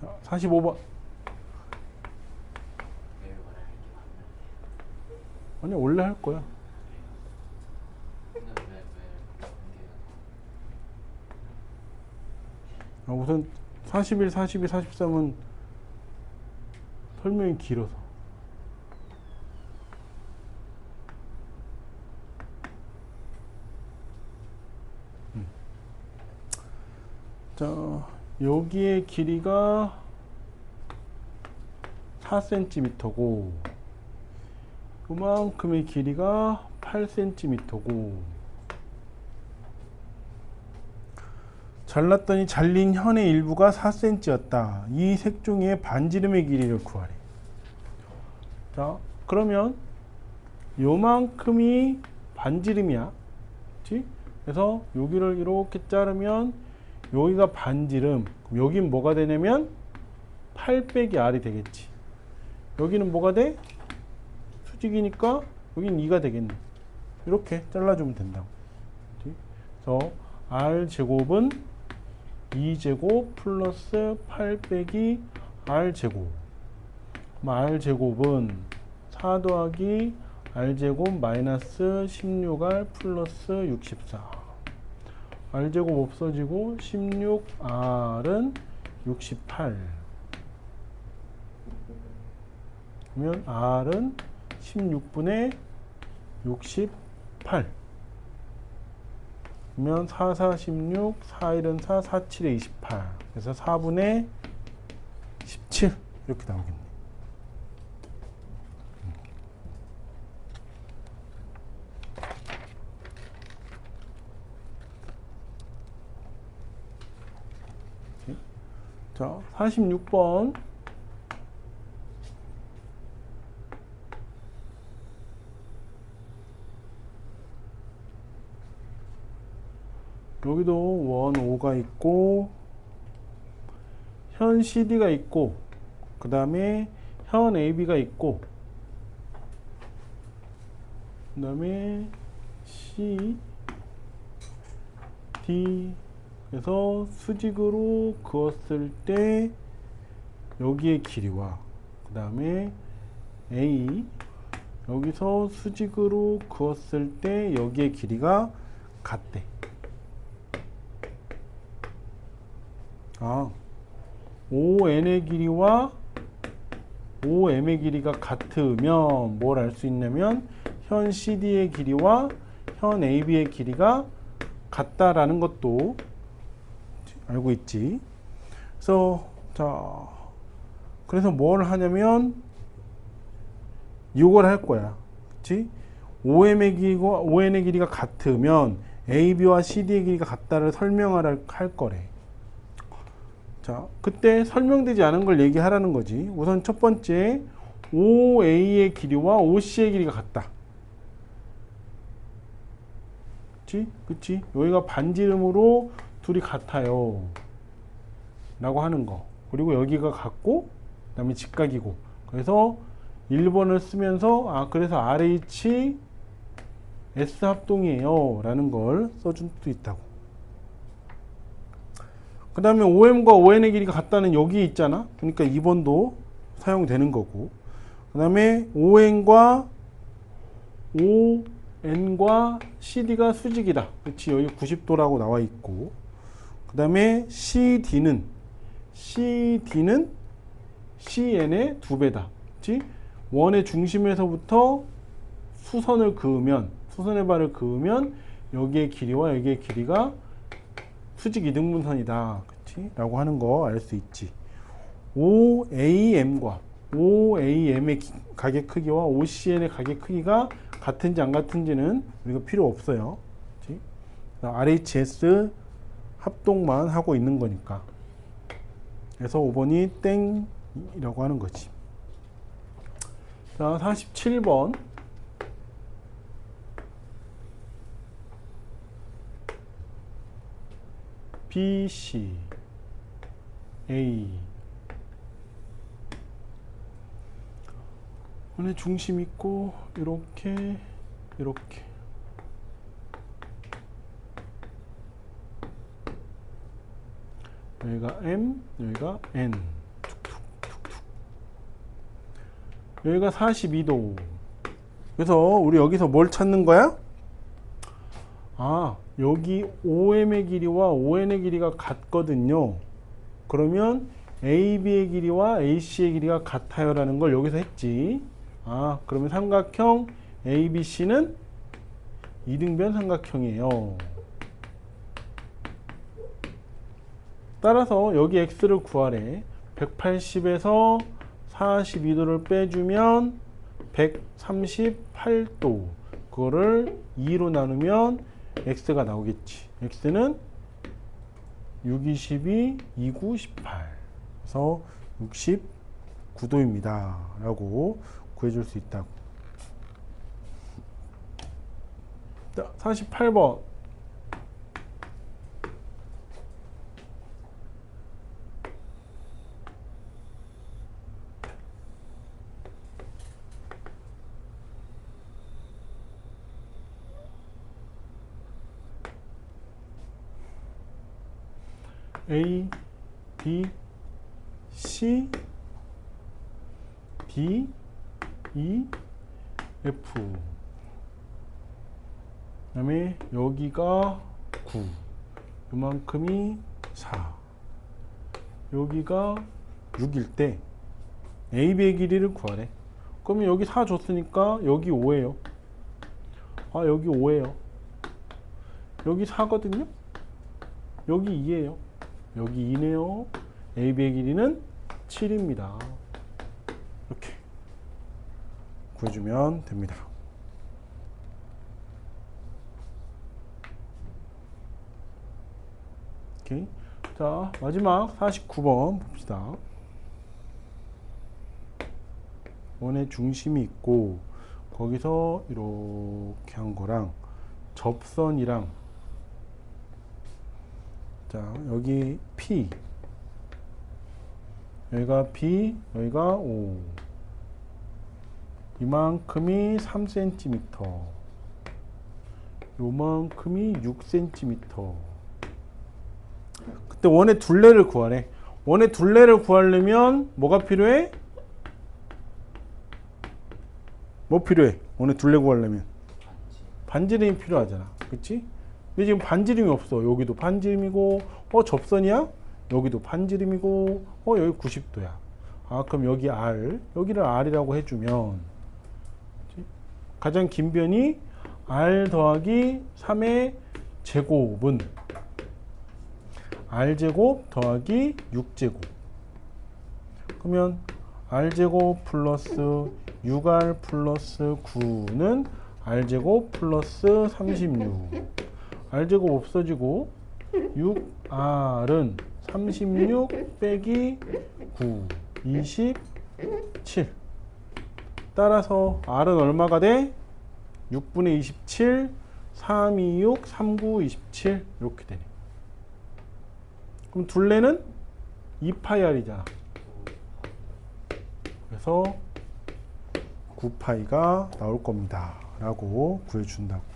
자, 45번. 아니 원래 할 거야. 아, 우선 41, 42, 43은 설명이 길어서. 음. 자, 여기의 길이가 4cm고, 그만큼의 길이가 8cm고, 잘랐더니 잘린 현의 일부가 4cm였다. 이 색종이의 반지름의 길이를 구하래. 자, 그러면 요만큼이 반지름이야. 그렇지? 그래서 여기를 이렇게 자르면 여기가 반지름. 여긴 뭐가 되냐면 8 빼기 R이 되겠지. 여기는 뭐가 돼? 수직이니까 여긴 2가 되겠네. 이렇게 잘라주면 된다고. 그래서 R 제곱은 2제곱 플러스 8 빼기 R제곱. R제곱은 4 더하기 R제곱 마이너스 16R 플러스 64. R제곱 없어지고 16R은 68. 그러면 R은 16분의 68. 그러면 4, 4, 16, 4, 1은 4, 4, 7에 28. 그래서 4분의 17 이렇게 나오겠네. 자, 46번. 여기도 원 5가 있고 현 CD가 있고 그 다음에 현 AB가 있고 그 다음에 C D 그래서 수직으로 그었을 때 여기의 길이와 그 다음에 A 여기서 수직으로 그었을 때 여기의 길이가 같대. 아, ON의 길이와 OM의 길이가 같으면 뭘 알 수 있냐면 현 CD의 길이와 현 AB의 길이가 같다라는 것도 알고 있지. 그래서 자, 그래서 뭘 하냐면 이걸 할 거야. 그렇지? OM의 길이와 ON의 길이가 같으면 AB와 CD의 길이가 같다를 설명하라 할 거래. 자, 그때 설명되지 않은 걸 얘기하라는 거지. 우선 첫 번째, OA의 길이와 OC의 길이가 같다. 그치? 그치? 여기가 반지름으로 둘이 같아요. 라고 하는 거. 그리고 여기가 같고, 그 다음에 직각이고. 그래서 1번을 쓰면서, 아, 그래서 RH S 합동이에요. 라는 걸 써줄 수도 있다고. 그 다음에 OM과 ON의 길이가 같다는 여기 있잖아. 그러니까 2번도 사용되는 거고. 그 다음에 ON과 ON과 CD가 수직이다. 그렇지. 여기 90도라고 나와 있고. 그 다음에 CD는 CD는 CN의 두 배다. 그렇지. 원의 중심에서부터 수선을 그으면 수선의 발을 그으면 여기의 길이와 여기의 길이가 수직 이등분선이다. 그치? 라고 하는 거 알 수 있지. OAM과 OAM의 기- 가격 크기와 OCN의 가격 크기가 같은지 안 같은지는 우리가 필요 없어요. 그치? RHS 합동만 하고 있는 거니까. 그래서 5번이 땡이라고 하는 거지. 자, 47번. B, C, A. 안에 중심 있고 이렇게 이렇게. 여기가 M, 여기가 N. 여기가 42도. 그래서 우리 여기서 뭘 찾는 거야? 아 여기 OM의 길이와 ON의 길이가 같거든요. 그러면 AB의 길이와 AC의 길이가 같아요 라는 걸 여기서 했지. 아 그러면 삼각형 ABC는 이등변 삼각형이에요. 따라서 여기 x를 구하래. 180에서 42도를 빼주면 138도. 그거를 2로 나누면 x가 나오겠지. x는 6, 22, 29, 18. 그래서 69도입니다. 라고 구해줄 수 있다고. 자, 48번. A, B, C, D, E, F. 그 다음에 여기가 9. 요만큼이 4. 여기가 6일 때 AB의 길이를 구하래. 그러면 여기 4 줬으니까 여기 5예요. 아, 여기 5예요. 여기 4거든요. 여기 2예요. 여기 2네요. AB의 길이는 7입니다. 이렇게 구해주면 됩니다. 오케이. 자, 마지막 49번 봅시다. 원의 중심이 있고 거기서 이렇게 한 거랑 접선이랑 자, 여기 P. 여기가 B, 여기가 O. 이만큼이 3cm 요만큼이 6cm 그때 원의 둘레를 구하래 원의 둘레를 구하려면 뭐가 필요해? 뭐 필요해? 원의 둘레 구하려면. 반지름이 필요하잖아. 그치? 근데 지금 반지름이 없어 여기도 반지름이고 어 접선이야? 여기도 반지름이고 어 여기 90도야 아 그럼 여기 R 여기를 R이라고 해주면? 가장 긴 변이 R 더하기 3의 제곱은 R제곱 더하기 6제곱 그러면 R제곱 플러스 6R 플러스 9는 R제곱 플러스 36 R제곱 없어지고 6R은 36 빼기 9 27 따라서 R은 얼마가 돼? 6분의 27 326 39 27 이렇게 되네. 그럼 둘레는 2파이R이잖아. 그래서 9파이가 나올 겁니다. 라고 구해준다고